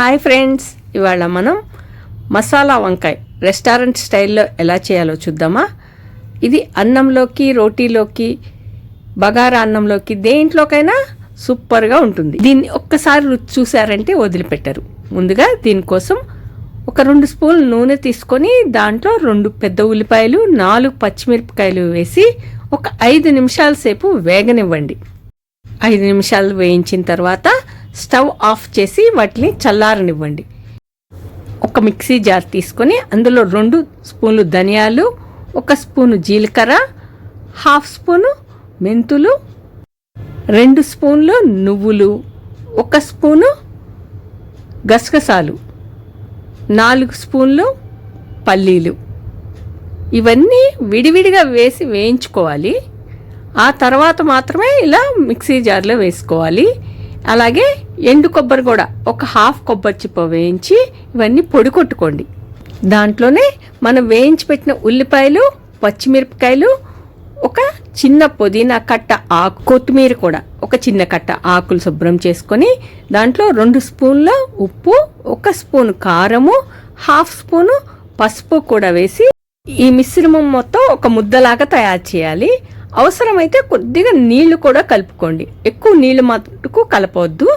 Hi friends ఇవాళ మనం మసాలా వంకాయ రెస్టారెంట్ స్టైల్లో ఎలా చేయాలో చూద్దామా? ఇది అన్నంలోకి రోటీలోకి బగారా అన్నంలోకి దేంట్లోకైనా సూపర్గా ఉంటుంది. దీన్ని ఒక్కసారి రుచి చూసారంటే వదిలిపెట్టరు. ముందుగా దీనికోసం ఒక రెండు స్పూన్లు నూనె తీసుకొని దాంట్లో రెండు పెద్ద ఉల్లిపాయలు నాలుగు పచ్చిమిరపకాయలు వేసి ఒక ఐదు నిమిషాల సేపు వేగనివ్వండి. ఐదు నిమిషాలు వేయించిన తర్వాత స్టవ్ ఆఫ్ చేసి వాటిని చల్లారనివ్వండి. ఒక మిక్సీ జార్ తీసుకొని అందులో రెండు స్పూన్లు ధనియాలు ఒక స్పూను జీలకర్ర హాఫ్ స్పూను మెంతులు రెండు స్పూన్లు నువ్వులు ఒక స్పూను గసగసాలు నాలుగు స్పూన్లు పల్లీలు. ఇవన్నీ విడివిడిగా వేసి వేయించుకోవాలి. ఆ తర్వాత మాత్రమే ఇలా మిక్సీ జార్లో వేసుకోవాలి. అలాగే ఎండు కొబ్బరి కూడా ఒక హాఫ్ కొబ్బరి చిప్ప వేయించి ఇవన్నీ పొడి కొట్టుకోండి. దాంట్లోనే మనం వేయించి పెట్టిన ఉల్లిపాయలు పచ్చిమిరపకాయలు ఒక చిన్న పుదీనా కట్ట ఆకు కొత్తిమీర కూడా ఒక చిన్న కట్ట ఆకులు శుభ్రం చేసుకొని దాంట్లో రెండు స్పూన్ల ఉప్పు ఒక స్పూన్ కారము హాఫ్ స్పూను పసుపు కూడా వేసి ఈ మిశ్రమం మొత్తం ఒక ముద్దలాగా తయారు చేయాలి. అవసరమైతే కొద్దిగా నీళ్ళు కూడా కలుపుకోండి. ఎక్కువ నీళ్ళు మటుకు కలపవద్దు.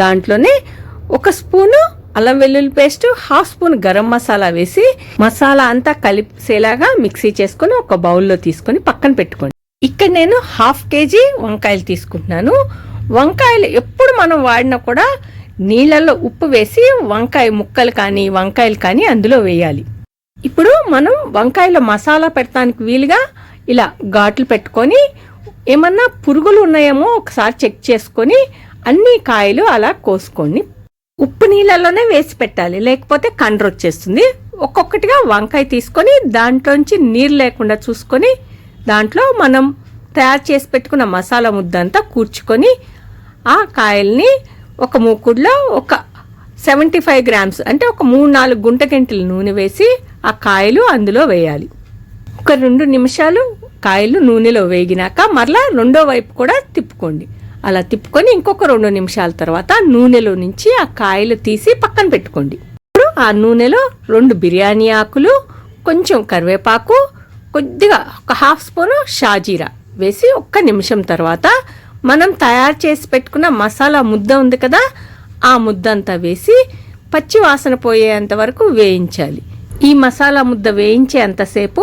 దాంట్లోనే ఒక స్పూను అల్లం వెల్లుల్లి paste half spoon garam masala వేసి మసాలా అంతా కలిసేలాగా మిక్సీ చేసుకొని ఒక బౌల్లో తీసుకొని పక్కన పెట్టుకోండి. ఇక్కడ నేను హాఫ్ కేజీ వంకాయలు తీసుకుంటున్నాను. వంకాయలు ఎప్పుడు మనం వాడినా కూడా నీళ్ళల్లో ఉప్పు వేసి వంకాయ ముక్కలు కానీ వంకాయలు కానీ అందులో వేయాలి. ఇప్పుడు మనం వంకాయలో మసాలా పెట్టడానికి వీలుగా ఇలా ఘాట్లు పెట్టుకొని ఏమన్నా పురుగులు ఉన్నాయేమో ఒకసారి చెక్ చేసుకొని అన్ని కాయలు అలా కోసుకొని ఉప్పు నీళ్ళలోనే వేసి పెట్టాలి. లేకపోతే కండ్ర వచ్చేస్తుంది. ఒక్కొక్కటిగా వంకాయ తీసుకొని దాంట్లోంచి నీరు లేకుండా చూసుకొని దాంట్లో మనం తయారు చేసి పెట్టుకున్న మసాలా ముద్దంతా కూర్చుకొని ఆ కాయల్ని ఒక మూకుడులో ఒక సెవెంటీ ఫైవ్ గ్రామ్స్ అంటే ఒక మూడు నాలుగు గుంట గంటల నూనె వేసి ఆ కాయలు అందులో వేయాలి. ఒక రెండు నిమిషాలు కాయలు నూనెలో వేగినాక మరలా రెండో వైపు కూడా తిప్పుకోండి. అలా తిప్పుకొని ఇంకొక రెండు నిమిషాల తర్వాత నూనెలో నుంచి ఆ కాయలు తీసి పక్కన పెట్టుకోండి. ఇప్పుడు ఆ నూనెలో రెండు బిర్యానీ ఆకులు కొంచెం కరివేపాకు కొద్దిగా ఒక హాఫ్ స్పూను షాజీరా వేసి ఒక్క నిమిషం తర్వాత మనం తయారు చేసి పెట్టుకున్న మసాలా ముద్ద ఉంది కదా ఆ ముద్దంతా వేసి పచ్చి వాసన పోయేంత వరకు వేయించాలి. ఈ మసాలా ముద్ద వేయించేంతసేపు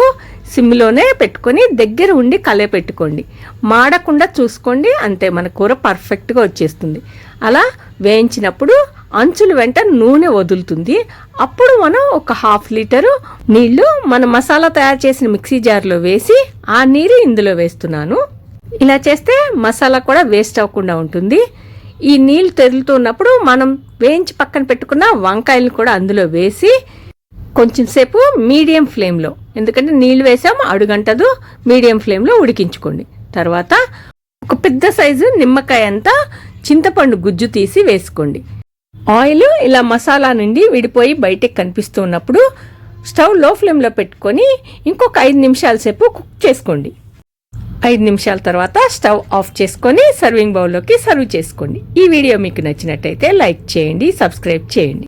సిమ్లోనే పెట్టుకొని దగ్గర ఉండి కలే పెట్టుకోండి. మాడకుండా చూసుకోండి అంతే మన కూర పర్ఫెక్ట్గా వచ్చేస్తుంది. అలా వేయించినప్పుడు అంచుల వెంట నూనె వదులుతుంది. అప్పుడు మనం ఒక హాఫ్ లీటరు నీళ్ళు మన మసాలా తయారు చేసిన మిక్సీ జార్లో వేసి ఆ నీరు ఇందులో వేస్తున్నాను. ఇలా చేస్తే మసాలా కూడా వేస్ట్ అవ్వకుండా ఉంటుంది. ఈ నీళ్ళు తెరులుతున్నప్పుడు మనం వేయించి పక్కన పెట్టుకున్న వంకాయలు కూడా అందులో వేసి కొంచెం సేపు మీడియం ఫ్లేమ్లో. ఎందుకంటే నీళ్ళు వేసాము అడుగంటదు మీడియం ఫ్లేమ్లో ఉడికించుకోండి. తర్వాత ఒక పెద్ద సైజు నిమ్మకాయ అంతా చింతపండు గుజ్జు తీసి వేసుకోండి. ఆయిల్ ఇలా మసాలా నుండి విడిపోయి బయటకు కనిపిస్తూ ఉన్నప్పుడు స్టవ్లో ఫ్లేమ్లో పెట్టుకొని ఇంకొక ఐదు నిమిషాల సేపు కుక్ చేసుకోండి. ఐదు నిమిషాల తర్వాత స్టవ్ ఆఫ్ చేసుకొని సర్వింగ్ బౌల్లోకి సర్వ్ చేసుకోండి. ఈ వీడియో మీకు నచ్చినట్టయితే లైక్ చేయండి సబ్స్క్రైబ్ చేయండి.